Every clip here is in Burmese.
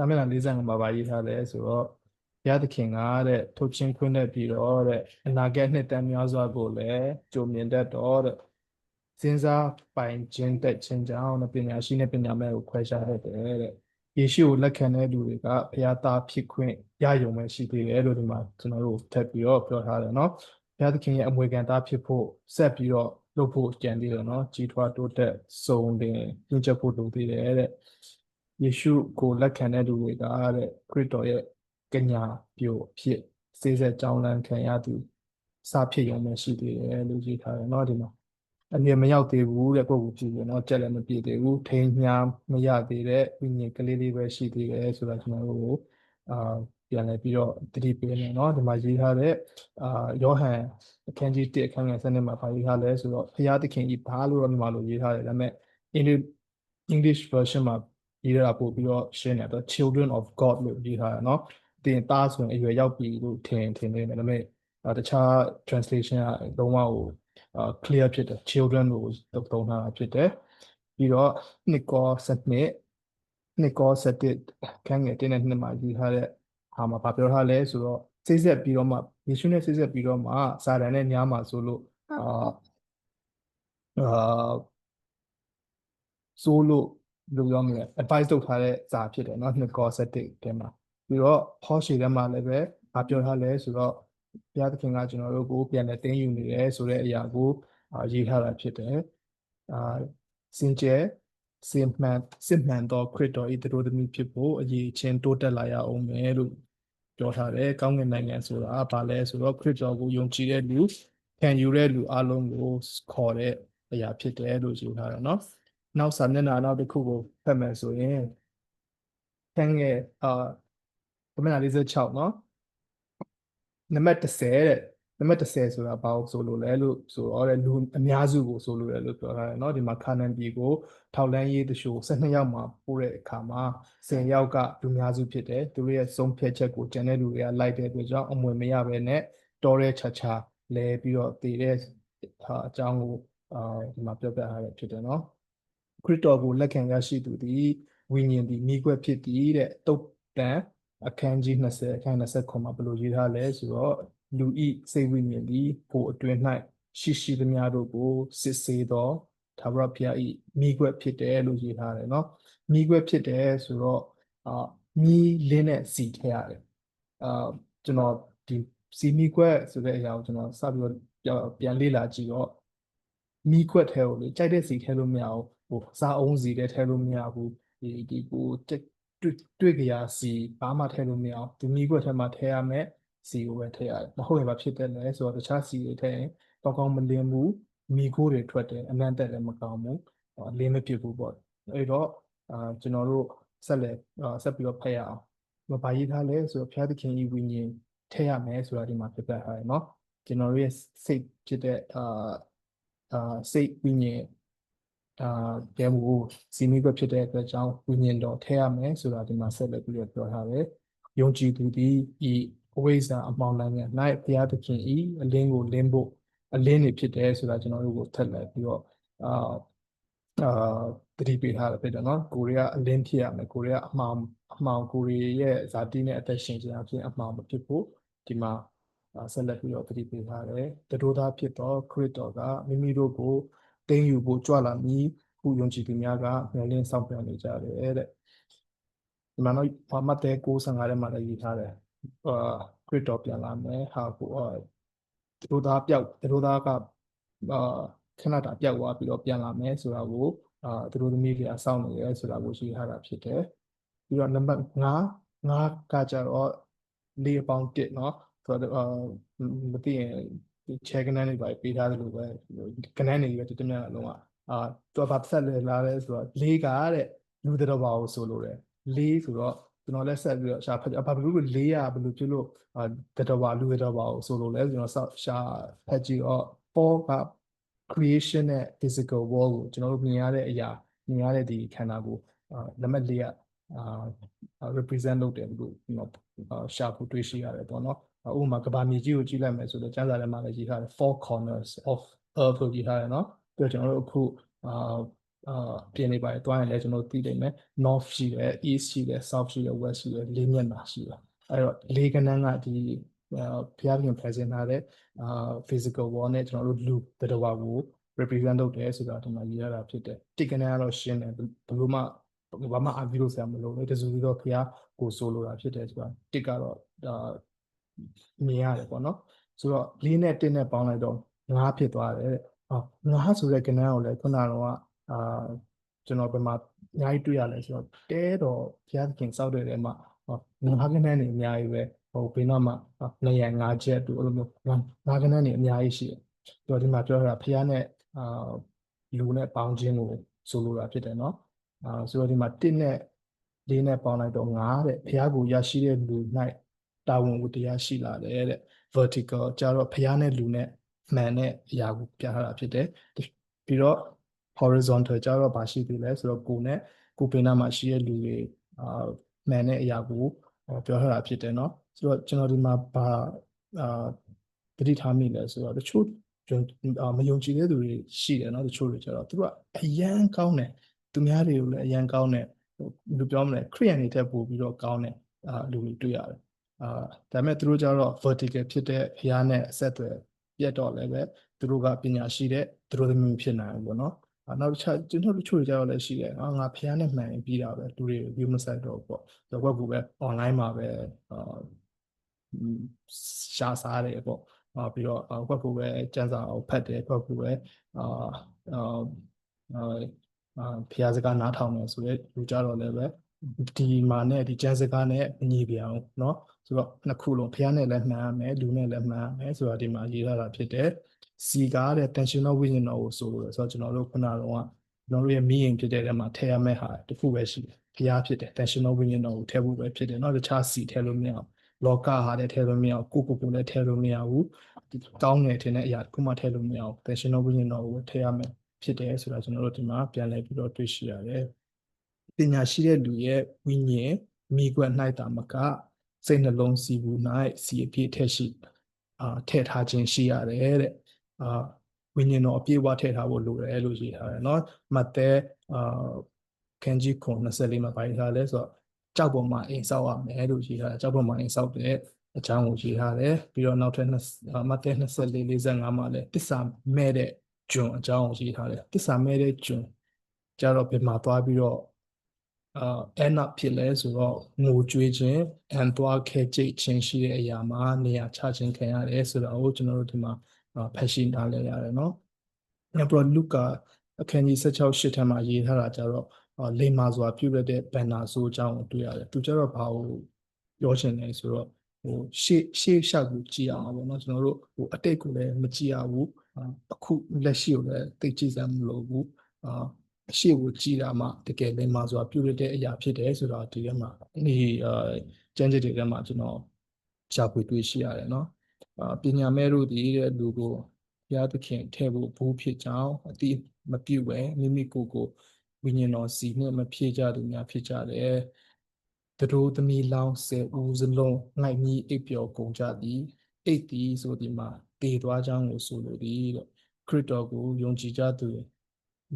စာမျက်နှာ45မှာပါရေးထားတယ်ဆိုတော့ဘုရားသခင်ကတဲ့ထုတ်ချင်းခွင့်နဲ့ပြီးတော့တဲ့အနာဂတ်နှစ်တန်းများစွာကိုလည်းကြုံမြင်တတ်တော့တဲ့စဉ်းစားပိုင်ခြင်းတက်ခြင်းကြောင့်ပညာရှိနဲ့ပညာမဲ့ကိုခွဲခြားတတ်တယ်တဲ့ယေရှုကိုလက်ခံတဲ့လူတွေကဘုရားသားဖြစ်ခွင့်ရယုံပဲရှိသေးတယ်လို့ဒီမှာကျွန်တော်တို့ထပ်ပြီးတော့ပြောထားတယ်နော်ဘုရားသခင်ရဲ့အမွေခံသားဖြစ်ဖို့ဆက်ပြီးတော့လုပ်ဖို့ကြံသေးတယ်နော်ကြီးထွားတိုးတက်စုံတင်ညှိချက်ဖို့လုပ်သေးတယ်တဲ့ ယေရှုကိုလက်ခံတဲ့လူတွေကတဲ့ခရစ်တော်ရဲ့ကညာပြိုအဖြစ်စေစက်ကြောင်းလန်းခံရသူစဖြစ်ရုံပဲရှိသေးတယ်လို့ရေးထားတယ်เนาะဒီမှာအမြင်မရောက်သေးဘူးတဲ့ပုံကိုကြည့်ပြီးเนาะကြက်လည်းမပြည့်သေးဘူးထိန်းညာမရသေးတဲ့ဝိညာဉ်ကလေးလေးပဲရှိသေးတယ်ဆိုတာကျွန်တော်တို့ကိုအာပြန်လည်ပြီးတော့တတိပေးနေเนาะဒီမှာရေးထားတဲ့အာယောဟန်အခန်းကြီး1အခန်းငယ်7မှာပါရေးထားလဲဆိုတော့ဖျားသခင်ဤဘာလို့တော့ဒီမှာလို့ရေးထားတယ်ဒါပေမဲ့ English English version မှာ ရေးရတာပို့ပြီးတော့ရှင်းတယ်တော့ children of god လို့ရေးထားတာเนาะတင်သားဆိုရင်အရွယ်ရောက်ပြီလို့ထင်ထင်နေတယ်ဒါပေမဲ့အာတခြား translation ကလုံးဝဟိုအာ clear ဖြစ်တယ် children လို့သုံးထားတာဖြစ်တယ်ပြီးတော့ Nicol 7 Nicol 7ခန်းငယ်တင်းတဲ့နှစ်မှာရေးထားတဲ့ဟာမှာဗာပြောထားလဲဆိုတော့စိတ်ဆက်ပြီးတော့မှယေရှုနဲ့စိတ်ဆက်ပြီးတော့မှစာတန်နဲ့ညားမှာဆိုလို့အာအာဆိုလို့ဘယ် လိုပြောမလဲ advice လုပ်ထားတဲ့စာဖြစ်တယ်เนาะ Nicol 7တဲမှာပြီးတော့ Paul ရှေ့ထဲမှာလည်းပဲဗာပြောထားလဲဆိုတော့ဘုရားသခင်ကကျွန်တော်တို့ကိုပြန်လဲတင်းယူနေတယ်ဆိုတဲ့အရာကိုအာရေးထားတာဖြစ်တယ်အာစင်ကြယ်စင်မှန်စစ်မှန်သောခရစ်တော်ဤသူတို့သမီးဖြစ်ဖို့အရေးချင်းတိုးတက်လာရအောင်မယ်လို့ပြောထားတယ်ကောင်းကင်နိုင်ငံဆိုတာဘာလဲဆိုတော့ခရစ်တော်ကိုယုံကြည်တဲ့လူခံယူတဲ့လူအလုံးကိုခေါ်တဲ့အရာဖြစ်တယ်လို့ပြောထားတယ်เนาะ နောက်စာမျက်နှာနောက်တစ်ခုကိုဖတ်မယ်ဆိုရင်ခန်းငယ်အာမျက်နှာ46เนาะနံပါတ်30တဲ့နံပါတ်30ဆိုတာဘာလို့ဆိုလို့လဲလို့ဆိုတော့တဲ့လူအများစုကိုဆိုလို့လဲလို့ပြောထားတယ်เนาะဒီမှာခါနန်ပြည်ကိုထောက်လန်းရေးတရှို့12ယောက်မှာပို့တဲ့အခါမှာ10ယောက်ကလူများစုဖြစ်တယ်သူတို့ရဲ့ဆုံးဖြတ်ချက်ကိုကျန်တဲ့လူတွေကလိုက်တဲ့အတွက်ကြောင့်အမွေမရဘဲနဲ့တော်တဲ့ချာချာလဲပြီးတော့တည်တဲ့ဟာအကြောင်းကိုအာဒီမှာပြောပြထားရဖြစ်တယ်เนาะ ခရစ်တော်ကိုလက်ခံရရှိသူသည်ဝိညာဉ်သည်မိကွက်ဖြစ်သည်တဲ့တုတ်တန်အခန်းကြီး20အခန်း29မှာဘယ်လိုရေးထားလဲဆိုတော့လူဤစိတ်ဝိညာဉ်သည်ကိုအတွင်း၌ရှိရှိသမျှတို့ကိုစစ်ဆေးသောသာဝရဘုရားဤမိကွက်ဖြစ်တယ်လို့ရေးထားတယ်เนาะမိကွက်ဖြစ်တယ်ဆိုတော့အာမိလင်းနဲ့စီထည့်ရတယ်အာကျွန်တော်ဒီစီမိကွက်ဆိုတဲ့အရာကိုကျွန်တော်စပြီးတော့ပြန်လေ့လာကြည့်တော့မိကွက်ထဲကိုလေကြိုက်တဲ့စီထဲလို့မရဘူး ဟိုစားအုံးစီထဲထဲလို့မရဘူးဒီဒီကိုတွေ့တွေ့ကြရစီဘာမှထဲလို့မရအောင်ဒီမိကွက်ထဲမှာထဲရမယ်စီကိုပဲထည့်ရတယ်မဟုတ်ရင်ဘာဖြစ်တယ်လဲဆိုတော့တခြားစီတွေထည့်ရင်ကောင်းကောင်းမလင်းဘူးမိခိုးတွေထွက်တယ်အနံ့တက်လည်းမကောင်းဘူးအလင်းမဖြစ်ဘူးပေါ့အဲ့တော့အာကျွန်တော်တို့ဆက်လက်ဆက်ပြီးတော့ဖတ်ရအောင်မဘာရေးထားလဲဆိုတော့ဘုရားသခင်ဤဝိညာဉ်ထည့်ရမယ်ဆိုတာဒီမှာပြပြထားတယ်เนาะကျွန်တော်တို့ရဲ့စိတ်ဖြစ်တဲ့အာအာစိတ်ဝိညာဉ် အာတဲမူစီမီပဲဖြစ်တဲ့အတွက်ကြောင့်ဝိညာဉ်တော်ထည့်ရမယ်ဆိုတာဒီမှာဆက်လက်ပြီးတော့ပြောထားတယ်ယုံကြည်သူသည်ဤအဝိဇ္ဇာအမှောင်လမ်း၌ဘုရားသခင်ဤအလင်းကိုလင်းဖို့အလင်းနေဖြစ်တယ်ဆိုတာကျွန်တော်တို့ကိုထက်လက်ပြီးတော့အာအာတတိပေးထားတယ်ဖြစ်တယ်နော်ကိုရီးယားအလင်းဖြစ်ရမယ်ကိုရီးယားအမှောင်အမှောင်ကိုရီးရဲ့ဇာတိနဲ့အသက်ရှင်ခြင်းအပြင်အမှောင်မဖြစ်ဖို့ဒီမှာဆက်လက်ပြီးတော့တတိပေးထားတယ်တတိုးသားဖြစ်တော့ခရစ်တော်ကမိမိတို့ကို တင်းယူဖို့ကြွလာမည်ဟုယုံကြည်သူများကမျှော်လင့်ဆောင်ပြန်နေကြတယ်တဲ့ဒီမှာတော့ဘာမှတဲ65ထဲမှာလည်းရေးထားတယ်အာခရစ်တော်ပြန်လာမယ်ဟာကိုအာတတိုးသားပြောက်တတိုးသားကအာခဏတာပြောက်သွားပြီးတော့ပြန်လာမယ်ဆိုတာကိုအာသူတို့သမီးတွေအဆောင်နေရဲဆိုတာကိုရှိထားတာဖြစ်တယ်ပြီးတော့နံပါတ်5 5ကကြတော့လေးပေါင်း1เนาะဆိုတော့အာမသိရင် ဒီ check ကနေနေပါပေးထားတယ်လို့ပဲကနန်းနေပဲတမန်အလုံးကအာသူကဘာဆက်လဲလာလဲဆိုတော့လေးကတဲ့လူတော်ဘာကိုဆိုလို့တယ်လေးဆိုတော့ကျွန်တော်လည်းဆက်ပြီးတော့ရှာဖတ်ဘာလို့လို့လေးရဘယ်လိုဖြစ်လို့အာတတော်ဘာလူတော်ဘာကိုဆိုလို့လဲကျွန်တော်ရှာဖတ်ကြည့်တော့ပေါ်က creation နဲ့ physical world ကိုကျွန်တော်တို့မြင်ရတဲ့အရာမြင်ရတဲ့ဒီခန္ဓာကိုအာနံပါတ်၄ကအာ represent လုပ်တယ်လို့ကျွန်တော်ရှာဖို့တွေးရှိရတယ်ပေါ့နော် ဥပမာကဘာမြေကြီးကိုကြည့်လိုက်မယ်ဆိုတော့ကျမ်းစာထဲမှာလည်းရေးထားတယ် four corners of earth ကိုရေးထားတယ်နော်ပြီးတော့ကျွန်တော်တို့အခုအာအာပြင်နေပါတယ်တွားရင်လည်းကျွန်တော်သိနိုင်မယ် north ရှိတယ် east ရှိတယ် south ရှိတယ် west ရှိတယ်လေးမျက်နှာရှိတယ်အဲ့တော့လေးကနန်းကဒီအာဘုရားပြင် present ထားတဲ့အာ physical wall နဲ့ကျွန်တော်တို့လူတတဝါကို represent လုပ်တယ်ဆိုတော့ဒီမှာရေးရတာဖြစ်တယ်တိကနန်းကတော့ရှင်းတယ်ဘယ်လိုမှဘာမှ argue လုပ်စရာမလိုဘူးတစုပြီးတော့ဘုရားကိုဆိုလိုတာဖြစ်တယ်ဆိုတာတစ်ကတော့အာ မြင်ရတယ်ပေါ့နော်ဆိုတော့လေးနဲ့တစ်နဲ့ပေါင်းလိုက်တော့ငါးဖြစ်သွားတယ်တဲ့ဟောငါးဆိုတဲ့ကနန်းကိုလည်းခုနကတော့အာကျွန်တော်ဘယ်မှာအများကြီးတွေ့ရလဲဆိုတော့တဲတော်ဘုရားသခင်စောက်တဲ့ထဲမှာဟောငါးကနန်းနေအများကြီးပဲဟိုဘယ်တော့မှနေရငါးချက်တူအဲ့လိုမျိုးငါးကနန်းနေအများကြီးရှိတယ်ဆိုတော့ဒီမှာပြောတာဘုရားနဲ့အာလူနဲ့ပေါင်းခြင်းကိုဆိုလိုတာဖြစ်တယ်နော်အာဆိုတော့ဒီမှာတစ်နဲ့လေးနဲ့ပေါင်းလိုက်တော့ငါးတဲ့ဘုရားကိုရရှိတဲ့လူ၌ တာဝန်ဝတ္တရားရှိလာတယ်တဲ့ vertical ကျတော့ဘုရားနဲ့လူနဲ့မှန်တဲ့အရာကိုပြထားတာဖြစ်တယ်ပြီးတော့ horizontal ကျတော့ဘာရှိသေးလဲဆိုတော့ကိုယ်နဲ့ကိုယ်ပင်နာမှာရှိတဲ့လူတွေအာမှန်တဲ့အရာကိုပြောထားတာဖြစ်တယ်เนาะဆိုတော့ကျွန်တော်ဒီမှာဘာအာပဋိထားမိလဲဆိုတော့တချို့မယုံကြည်တဲ့သူတွေရှိတယ်เนาะတချို့တွေကျတော့သူတို့ကအယံကောင်းတယ်သူများတွေကိုလည်းအယံကောင်းတယ်လူပြောမလဲခရိယန်တွေတက်ပို့ပြီးတော့ကောင်းတယ်အာလူတွေတွေ့ရတယ် အာဒါပေမဲ့သူတို့ကျတော့ vertical ဖြစ်တဲ့ဘုရားနဲ့အဆက်အသွယ်ပြတ်တော့လည်းပဲသူတို့ကပညာရှိတဲ့သူတို့သမီးဖြစ်နိုင်ဘူးပေါ့နော်နောက်တစ်ချက်ကျွန်တော်တို့ချို့ကြတော့လည်းရှိတယ်။ငါဖျားနဲ့မှန်ရင်ပြီးတာပဲလူတွေ view မဆိုင်တော့ပေါ့။တော့ဘက်ကပဲ online မှာပဲအာရှာစားတယ်ပေါ့။အာပြီးတော့ဘက်ကပဲစံစာအောင်ဖတ်တယ်ဘက်ကပဲအာအာအာဖျားစကားနားထောင်တယ်ဆိုတော့လူကြတော့လည်းပဲဒီမှာနဲ့ဒီကျန်းစကားနဲ့အညီပြအောင်เนาะ ဆိုတော့နှစ်ခုလုံးဖျားနဲ့လည်းမှန်ရမယ်လူနဲ့လည်းမှန်ရမယ်ဆိုတော့ဒီမှာရေးထားတာဖြစ်တယ်။စီကားတဲ့ tensional ဝိညာဉ်တော်ကိုဆိုလို့ဆိုတော့ကျွန်တော်တို့ခုနကတော့ကျွန်တော်တို့ရဲ့မိရင်ဖြစ်တဲ့ထဲမှာထည့်ရမယ့်ဟာတစ်ခုပဲရှိတယ်ဖျားဖြစ်တယ် tensional ဝိညာဉ်တော်ကိုထည့်ဖို့ပဲဖြစ်တယ်เนาะတခြားစီထည့်လို့မရအောင်လောကဟာလည်းထည့်လို့မရအောင်ကိုကိုကိုလည်းထည့်လို့မရဘူးတောင်းငယ်ထင်တဲ့အရာတစ်ခုမှထည့်လို့မရအောင် tensional ဝိညာဉ်တော်ကိုထည့်ရမယ်ဖြစ်တယ်ဆိုတာကျွန်တော်တို့ဒီမှာပြန်လည်ပြီးတော့တွေ့ရှိရတယ်ပညာရှိတဲ့လူရဲ့ဝိညာဉ်မိကွက်၌တာမက စိတ်နှလုံးစီဘူး၌စီအပြည့်ထည့်ရှိအာထည့်ထားခြင်းရှိရတယ်တဲ့အာဝိညာဉ်တော်အပြည့်အဝထည့်ထားဖို့လိုတယ်လို့ရေးထားတယ်เนาะမတ်သဲအာခန်းကြီးခွန်24မှာပိုင်းထားလဲဆိုတော့ကြောက်ပေါ်မှာအိမ်ဆောက်ရမယ်လို့ရေးထားတယ်ကြောက်ပေါ်မှာအိမ်ဆောက်တဲ့အကြောင်းကိုရေးထားတယ်ပြီးတော့နောက်ထပ်မတ်သဲ24 45မှာလဲတစ္ဆာမဲ့တဲ့ဂျွန်အကြောင်းကိုရေးထားတယ်တစ္ဆာမဲ့တဲ့ဂျွန်ကြတော့ဘယ်မှာသွားပြီးတော့ အာအန်နာဖြစ်လဲဆိုတော့ငိုကြွေးခြင်းအန်သွားခဲကြိတ်ခြင်းရှိတဲ့အရာမှာနေရာချခြင်းခံရတယ်ဆိုတော့ကျွန်တော်တို့ဒီမှာဖက်ရှင်ထားလဲရတယ်နော်။နောက်ပြီးတော့လုကာအခန်းကြီး16ရှစ်ထဲမှာရေးထားတာကြတော့လိမ္မာစွာပြုရတဲ့ဘန္နာဆိုးအကြောင်းကိုတွေ့ရတယ်။သူကျတော့ဘာကိုပြောချင်လဲဆိုတော့ဟိုရှေ့ရှေ့ရှောက်ကိုကြည့်အောင်ပေါ့နော်ကျွန်တော်တို့ဟိုအတိတ်ကိုလည်းမကြည့်ရဘူးအခုလက်ရှိကိုလည်းသိကြည့်စမ်းမလို့ဘူးအာ အရှိကိုကြည်တာမှတကယ်လိမ္မာဆိုတာပြုရတဲ့အရာဖြစ်တယ်ဆိုတော့ဒီထဲမှာဒီအာကျမ်းစာတွေထဲမှာကျွန်တော်ရှားပွေတွေ့ရှိရတယ်နော်အာပညာမဲ့တို့ဒီတဲ့လူကိုဘုရားသခင်ထဲဖို့ဘိုးဖြစ်ကြောင်းအတိမပြုတ်ပဲမိမိကိုယ်ကိုဝိညာဉ်တော်စီနဲ့မဖြည့်ကြသူများဖြစ်ကြတယ်တတို့သမီးလောင်းဆယ်ဦးစလုံးငိုက်မြီးအိပ်ပျော်ကုန်ကြသည်အိတ်သည်ဆိုဒီမှာတည်သွားကြောင်းကိုဆိုလိုသည်လို့ခရစ်တော်ကိုယုံကြည်ကြသူ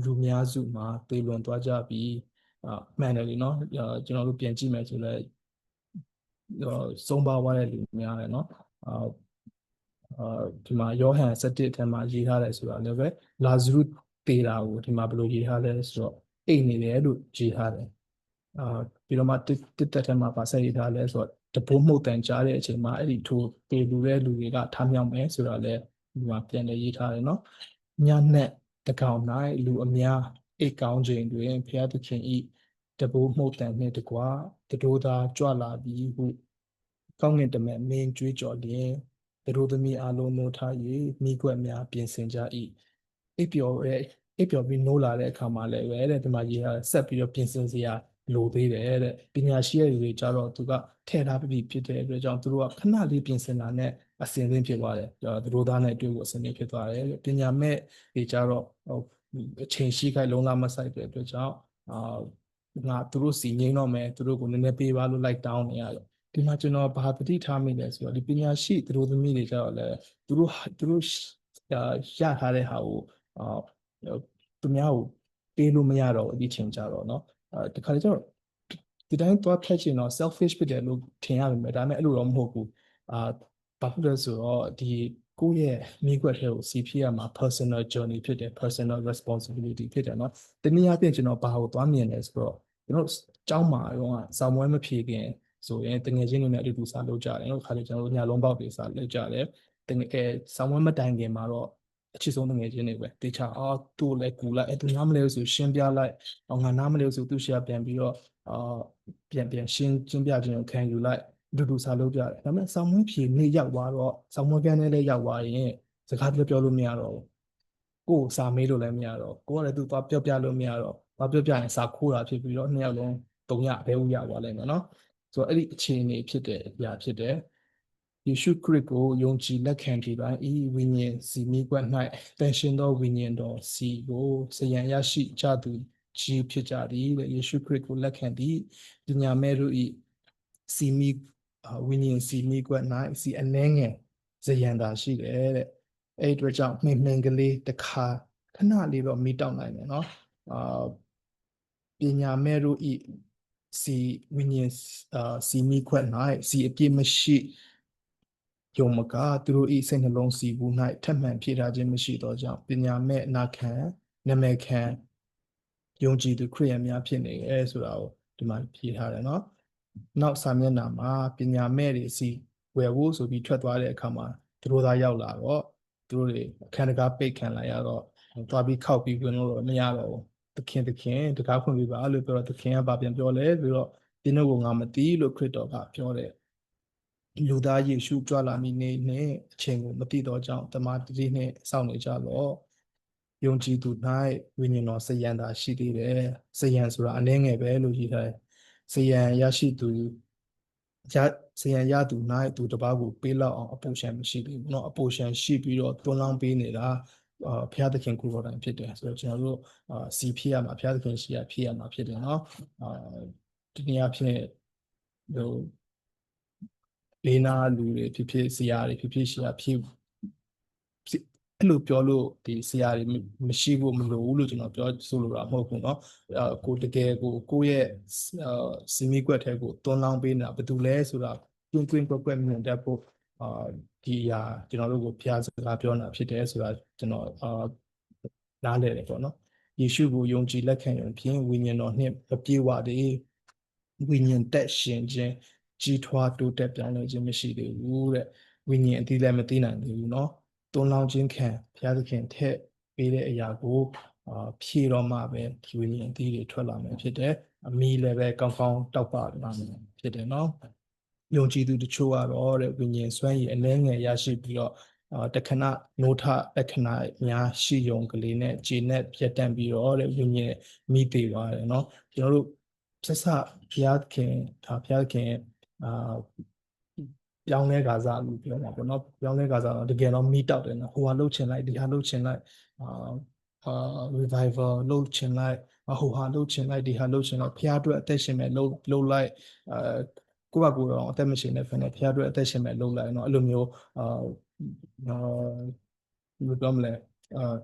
လူများစုမှာသေလွန်သွားကြပြီးအမှန်တယ်လေနော်ကျွန်တော်တို့ပြန်ကြည့်မယ်ဆိုလဲဆုံးပါသွားတဲ့လူများတယ်နော်အာအာဒီမှာယောဟန်17ထဲမှာရေးထားတယ်ဆိုတာလည်းပဲလာဇရုသေတာကိုဒီမှာဘယ်လိုရေးထားလဲဆိုတော့အိတ်နေတယ်လို့ရေးထားတယ်အာပြီးတော့မှတစ်တက်ထဲမှာဗာဆက်ရေးထားလဲဆိုတော့တပိုးမှုတ်တန်ကြားတဲ့အချိန်မှာအဲ့ဒီထိုးပေလူတဲ့လူတွေကထားမြောက်မယ်ဆိုတာလည်းဒီမှာပြန်လည်းရေးထားတယ်နော်ညနဲ့ တကောင်၌လူအများအိတ်ကောင်းချိန်တွင်ဖျားသခင်ဤတပိုးမှုတ်တန်နှင့်တကွာတတိုးသားကြွလာပြီးဟုကောင်းငင်တမဲ့မင်းကြွေးကြော်လျင်သူတို့သမီးအလုံးမိုးထား၍မိကွက်များပြင်ဆင်ကြ၏အိပ်ပျော်ရဲ့အိပ်ပျော်ပြီးနိုးလာတဲ့အခါမှာလည်းပဲတဲ့ဒီမှာရေးရဆက်ပြီးတော့ပြင်ဆင်စရာလိုသေးတယ်တဲ့ပညာရှိရဲ့လူတွေကြတော့သူကထဲထားပြီးဖြစ်တဲ့အတွက်ကြောင့်သူတို့ကခဏလေးပြင်ဆင်တာနဲ့ အစင်သင်းဖြစ်သွားတယ်သူတို့သားနဲ့တွေ့ဖို့အစင်သင်းဖြစ်သွားတယ်ပညာမဲ့တွေကြတော့အချိန်ရှိခိုက်လုံးလာမဆိုင်တဲ့အတွက်ကြောင့်အာငါသူတို့စီငိမ့်တော့မယ်သူတို့ကိုနည်းနည်းပေးပါလို့လိုက်တောင်းနေရတယ်ဒီမှာကျွန်တော်ဘာပတိထားမိလဲဆိုတော့ဒီပညာရှိသူတို့သမီးတွေကြတော့လေသူတို့သူတို့ရထားတဲ့ဟာကိုအာသူများကို ပေးလို့မရတော့ဘူးဒီချိန်ကြတော့เนาะအဲတခါလေကျတော့ဒီတိုင်းသွားဖြတ်ချင်တော့ selfish ဖြစ်တယ်လို့ထင်ရပါမယ်ဒါပေမဲ့အဲ့လိုတော့မဟုတ်ဘူးအာ ဘာဖြစ်လဲဆိုတော့ဒီကိုယ့်ရဲ့မိကွက်ထဲကိုစီဖြစ်ရမှာ personal journey ဖြစ်တယ် personal responsibility ဖြစ်တယ်เนาะတနည်းအားဖြင့်ကျွန်တော်ဘာကိုသွားမြင်လဲဆိုတော့ကျွန်တော်ကျောင်းမှာတော့စောင်းမွဲမဖြေခင်ဆိုရင်တငယ်ချင်းတွေနဲ့အတူတူစားလုပ်ကြတယ်เนาะခါလေကျွန်တော်တို့ညလုံးပေါက်တွေစားလုပ်ကြတယ်တငယ်အဲစောင်းမွဲမတိုင်ခင်မှာတော့အချစ်ဆုံးတငယ်ချင်းတွေပဲတေချာအော်သူ့လည်းကူလိုက်အဲသူနားမလဲဆိုရှင်းပြလိုက်အော်ငါနားမလဲဆိုသူရှာပြန်ပြီးတော့အာပြန်ပြန်ရှင်းရှင်းပြခြင်းကိုခံယူလိုက် အတူတူစားလုပ်ကြတယ်ဒါပေမဲ့စောင်းမွဲဖြေနေ့ရောက်သွားတော့စောင်းမွဲကန်နဲ့လည်းရောက်သွားရင်စကားပြောပြောလို့မရတော့ဘူးကိုယ်စာမေးလို့လည်းမရတော့ကိုကလည်းသူသွားပြောပြလို့မရတော့သွားပြောပြရင်စာခိုးတာဖြစ်ပြီးတော့နှစ်ယောက်လုံးတုံရဘဲဦးရသွားလိမ့်မယ်နော်ဆိုတော့အဲ့ဒီအခြေအနေဖြစ်တဲ့အရာဖြစ်တယ်ယေရှုခရစ်ကိုယုံကြည်လက်ခံပြီးတိုင်းဤဝိညာဉ်စီမိကွက်၌တန်ရှင်သောဝိညာဉ်တော်စီကိုစယံရရှိကြသူကြီးဖြစ်ကြသည်တဲ့ယေရှုခရစ်ကိုလက်ခံသည့်ပညာမဲ့တို့ဤစီမိအာ ဝိညာဉ်စီမိကွက်၌စီအနှဲငယ်ဇယံတာရှိတယ်တဲ့အဲ့ဒီအတွက်ကြောင့်မှင်မှင်ကလေးတစ်ခါခဏလေးတော့မိတောက်နိုင်တယ်နော်အာပညာမဲ့တို့ဤစီဝိညာဉ်အာစီမိခွက်၌စီအပြည့်မရှိယုံမကသူတို့ဤစိတ်နှလုံးစီဘူး၌ထက်မှန်ဖြည့်ထားခြင်းမရှိသောကြောင့်ပညာမဲ့အနာခံနမခံယုံကြည်သူခရိယန်များဖြစ်နေရဲဆိုတာကိုဒီမှာဖြည့်ထားတယ်နော် နောက်စာမျက်နှာမှာပညာမဲ့တွေစီဝယ်ဖို့ဆိုပြီးထွက်သွားတဲ့အခါမှာသူတို့သားရောက်လာတော့သူတို့တွေအခန်းတကားပိတ်ခံလာရတော့သွားပြီးခောက်ပြီးဝင်လို့တော့မရတော့ဘူးသခင်သခင်တကားဖွင့်ပြပါလို့ပြောတော့သခင်ကဗာပြန်ပြောလဲပြီးတော့ဒီနှုတ်ကိုငါမသိလို့ခရစ်တော်ကပြောတယ်လူသားယေရှုကြွလာမိနေနဲ့အချိန်ကိုမသိတော့ကြောင်းတမန်တတိနဲ့စောင့်နေကြတော့ယုံကြည်သူ၌ဝိညာဉ်တော်စယံသာရှိသေးတယ်စယံဆိုတာအနည်းငယ်ပဲလို့ရေးထားတယ် စယံရရှိသူရစယံရသူ၌သူတပားကိုပေးလောက်အောင်အပိုရှံမရှိသေးဘူးเนาะအပိုရှံရှိပြီးတော့တွန်းလောင်းပေးနေတာအာဘုရားသခင်ကိုယ်တော်တိုင်ဖြစ်တယ်ဆိုတော့ကျွန်တော်တို့အာစီဖြစ်ရမှာဘုရားသခင်ရှိရဖြစ်ရမှာဖြစ်တယ်เนาะအာဒီနေ့အဖြစ်ဟိုလေးနာလူတွေဖြစ်ဖြစ်ဆရာတွေဖြစ်ဖြစ်ရှိရဖြစ် အဲ့လိုပြောလို့ဒီဆရာတွေမရှိဖို့မလိုဘူးလို့ကျွန်တော်ပြောဆိုလိုတာမဟုတ်ဘူးเนาะအာကိုတကယ်ကိုကိုယ့်ရဲ့အာစီမီကွက်ထဲကိုတွန်းလောင်းပေးနေတာဘာတူလဲဆိုတာတွင်းတွင်းကွက်ကွက်မြင်တတ်ဖို့အာဒီအရာကျွန်တော်တို့ကိုဘုရားစကားပြောနေတာဖြစ်တယ်ဆိုတာကျွန်တော်အာနားလည်တယ်ပေါ့နော်ယေရှုကိုယုံကြည်လက်ခံရင်ဖြင့်ဝိညာဉ်တော်နှင့်အပြည့်ဝတည်းဝိညာဉ်တက်ရှင်ခြင်းကြီးထွားတိုးတက်ပြောင်းလဲခြင်းမရှိသေးဘူးတဲ့ဝိညာဉ်အတိလည်းမသိနိုင်သေးဘူးเนาะ တွန်းလောင်းခြင်းခံဘုရားသခင်ထည့်ပေးတဲ့အရာကိုဖြေတော့မှပဲဒီဝိညာဉ်အသီးတွေထွက်လာမယ်ဖြစ်တယ်အမီလည်းပဲကောင်းကောင်းတောက်ပလာမယ်ဖြစ်တယ်နော်ယုံကြည်သူတချို့ကတော့တဲ့ဝိညာဉ်စွမ်းရည်အနှဲငယ်ရရှိပြီးတော့တခဏနိုထတခဏများရှိယုံကလေးနဲ့ခြေနဲ့ပြတ်တန့်ပြီးတော့တဲ့ဝိညာဉ်မိသေးပါတယ်နော်ကျွန်တော်တို့ဆက်စဘုရားခင်ဒါဘုရားခင်အာ ပြောင်းလဲကာစားလို့ပြောမှာပေါ့နော်ပြောင်းလဲကာစားတော့တကယ်တော့မီးတောက်တယ်နော်ဟိုဟာလှုပ်ချင်လိုက်ဒီဟာလှုပ်ချင်လိုက်အာအာ revival လှုပ်ချင်လိုက်ဟိုဟာလှုပ်ချင်လိုက်ဒီဟာလှုပ်ချင်လိုက်ဖျားအတွက်အသက်ရှင်မဲ့လှုပ်လှုပ်လိုက်အာကိုယ့်ဘာကိုယ်တော့အသက်မရှင်တဲ့ဖန်နဲ့ဖျားအတွက်အသက်ရှင်မဲ့လှုပ်လိုက်နော်အဲ့လိုမျိုးအာအာဘယ်လိုမလဲအာ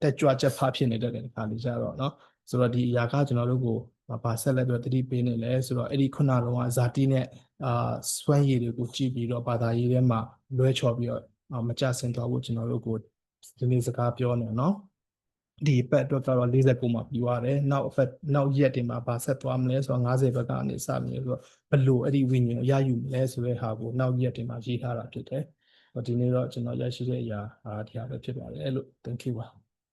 တက်ကြွချက်ဖဖြစ်နေတဲ့ခါလေးကြတော့နော်ဆိုတော့ဒီအရာကကျွန်တော်တို့ကို ဘာဆက်လက်ပြီးတော့တတိပေးနေလဲဆိုတော့အဲ့ဒီခုနလုံးကဇာတိနဲ့အာစွမ်းရည်တွေကိုကြည့်ပြီးတော့ဘာသာရေးထဲမှာလွဲချော်ပြီးတော့မကြဆင်သွားဖို့ကျွန်တော်တို့ကိုဒီနေ့စကားပြောနေနော်ဒီဘက်အတွက်ကတော့49မှာပြီးသွားတယ်နောက်အဖက်နောက်ရက်တွေမှာဘာဆက်သွားမလဲဆိုတော့50ဘက်ကနေစမြင်ဆိုတော့ဘလို့အဲ့ဒီဝိညာဉ်ကိုရယူမလဲဆိုတဲ့ဟာကိုနောက်ရက်တွေမှာရေးထားတာဖြစ်တယ်ဒီနေ့တော့ကျွန်တော်ရရှိတဲ့အရာဒါဒီဟာပဲဖြစ်ပါတယ်လို့ thank you ပါ